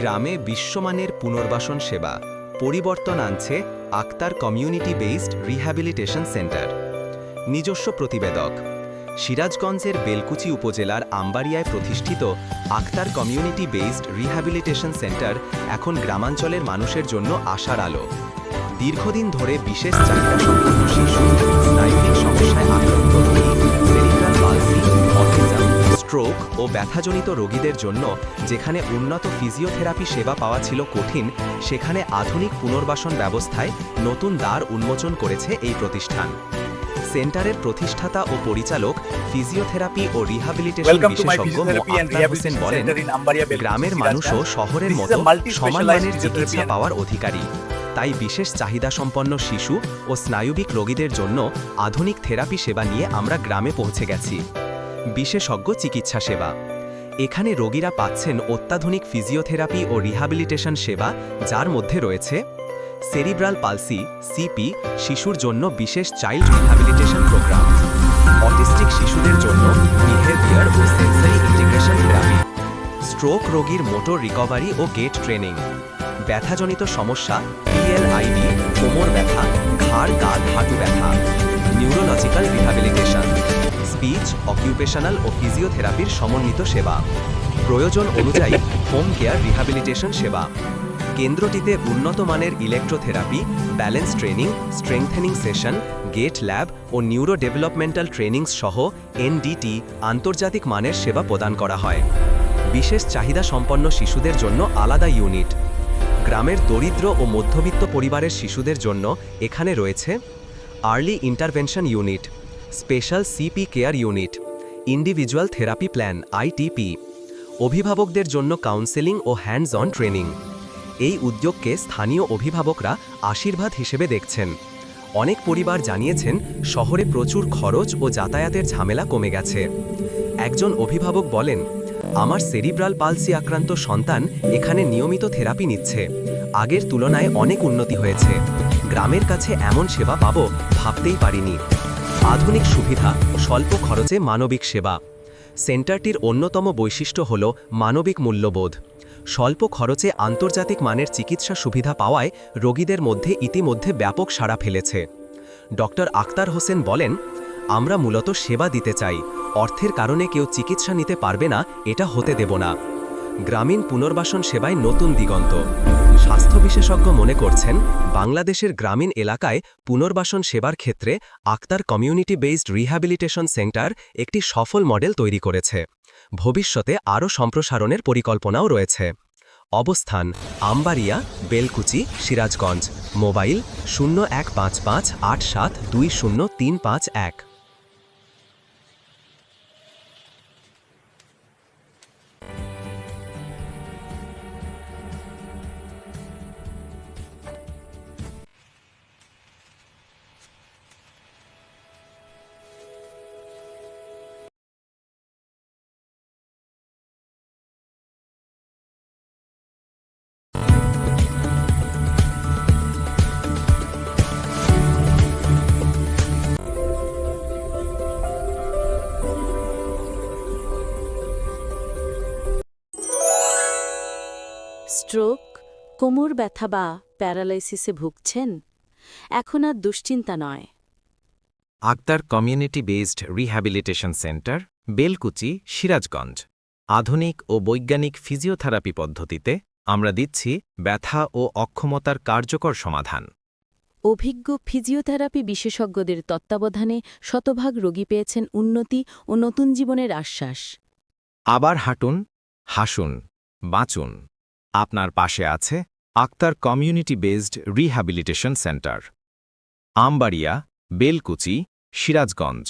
গ্রামে বিশ্বমানের পুনর্বাসন সেবা, পরিবর্তন আনছে Akhtar community based rehabilitation centre. নিজস্ব প্রতিবেদক, সিরাজগঞ্জের বেলকুচি উপজেলার আম্বারিয়ায় প্রতিষ্ঠিত Akhtar community based rehabilitation centre এখন গ্রামাঞ্চলের মানুষের জন্য আশার আলো। দীর্ঘদিন ধরে বিশেষ চাহিদা সম্পন্ন শিশু স্নায়ুবিক সমস্যায় আক্রান্ত ও ব্যথাজনিত রোগীদের জন্য যেখানে উন্নত ফিজিওথেরাপি সেবা পাওয়া ছিল কঠিন সেখানে আধুনিক পুনর্বাসন ব্যবস্থায় নতুন দ্বার উন্মোচন করেছে এই প্রতিষ্ঠান। সেন্টারের প্রতিষ্ঠাতা ও পরিচালক ফিজিওথেরাপি ও রিহাবিলিটেশন বিশেষজ্ঞ হোসেন বলেন গ্রামের মানুষও শহরের মতো সমান মানের চিকিৎসা পাওয়ার অধিকারী। তাই বিশেষ চাহিদা সম্পন্ন শিশু ও স্নায়ুবিক রোগীদের জন্য আধুনিক থেরাপি সেবা নিয়ে আমরা গ্রামে পৌঁছে গেছি। বিশেষজ্ঞ চিকিৎসা সেবা। এখানে রোগীরা পাচ্ছেন অত্যাধুনিক ফিজিওথেরাপি ও রিহ্যাবিলিটেশন সেবা যার মধ্যে রয়েছে সেরিব্রাল পালসি, সিপি, শিশুর জন্য বিশেষ চাইল্ড রিহ্যাবিলিটেশন প্রোগ্রাম, অটিস্টিক শিশুদের জন্য বিহেভিয়ার ও সেন্সারি ইন্টিগ্রেশন থেরাপি, স্ট্রোক রোগীর মোটর রিকভারি ও গেট ট্রেনিং, ব্যথাজনিত সমস্যা, পিএলআইডি, কোমর ব্যথা, ঘাড় কাঁধ হাঁটু ব্যথা, নিউরোলজিক্যাল রিহ্যাবিলিটেশন স্পিচ অকিউপেশনাল ও ফিজিওথেরাপির সমন্বিত সেবা। প্রয়োজন অনুযায়ী হোম কেয়ার রিহ্যাবিলিটেশন সেবা। কেন্দ্রটিতে উন্নত মানের electrotherapy balance training strengthening session gait lab ও নিউরো ডেভেলপমেন্টাল ট্রেনিংস সহ এনডিটি আন্তর্জাতিক মানের সেবা প্রদান করা হয়। বিশেষ চাহিদা সম্পন্ন শিশুদের জন্য আলাদা ইউনিট গ্রামের দরিদ্র ও মধ্যবিত্ত পরিবারের শিশুদের জন্য এখানে রয়েছে early intervention unit special CP care unit individual therapy plan ITP অভিভাবকদের জন্য কাউন্সেলিং ও হ্যান্ডস অন ট্রেনিং এই উদ্যোগকে স্থানীয় অভিভাবকরা আশীর্বাদ হিসেবে দেখছেন। অনেক পরিবার জানিয়েছেন, শহরে প্রচুর খরচ ও যাতায়াতের ঝামেলা কমে গেছে। একজন অভিভাবক বলেন, আমার সেরিব্রাল পালসি আক্রান্ত সন্তান এখানে নিয়মিত থেরাপি নিচ্ছে। আগের তুলনায় অনেক উন্নতি হয়েছে। গ্রামের কাছে এমন সেবা পাবো ভাবতেই পারিনি। আধুনিক সুবিধা স্বল্প খরচে মানবিক সেবা। সেন্টারটির অন্যতম বৈশিষ্ট্য হল মানবিক মূল্যবোধ। স্বল্প খরচে আন্তর্জাতিক মানের চিকিৎসা সুবিধা পাওয়ায় রোগীদের মধ্যে ইতিমধ্যে ব্যাপক সাড়া ফেলেছে। ডক্টর আক্তার হোসেন বলেন, আমরা মূলত সেবা দিতে চাই, অর্থের কারণে কেউ চিকিৎসা নিতে পারবে না, এটা হতে দেব না। গ্রামীণ পুনর্বাসন সেবায় নতুন দিগন্ত। স্বাস্থ্য বিশেষজ্ঞ মনে করছেন, বাংলাদেশের গ্রামীণ এলাকায় পুনর্বাসন সেবার ক্ষেত্রে Akhtar community based rehabilitation centre একটি সফল মডেল তৈরি করেছে। ভবিষ্যতে আরও সম্প্রসারণের পরিকল্পনাও রয়েছে। অবস্থান, আমবাড়িয়া, বেলকুচি, সিরাজগঞ্জ। মোবাইল, শূন্য এক পাঁচ পাঁচ আট সাত দুই শূন্য তিন পাঁচ এক। স্ট্রোক কোমর ব্যথা বা প্যারালাইসিসে ভুগছেন এখন আর দুশ্চিন্তা নয়। Akhtar community based rehabilitation centre Belkuchi Sirajganj. আধুনিক ও বৈজ্ঞানিক ফিজিওথেরাপি পদ্ধতিতে আমরা দিচ্ছি ব্যথা ও অক্ষমতার কার্যকর সমাধান। অভিজ্ঞ ফিজিওথেরাপি বিশেষজ্ঞদের তত্ত্বাবধানে শতভাগ রোগী পেয়েছেন উন্নতি ও নতুন জীবনের আশ্বাস। আবার হাঁটুন হাসুন বাঁচুন। আপনার পাশে আছে Akhtar community based rehabilitation centre. Ambaria Belkuchi Sirajganj.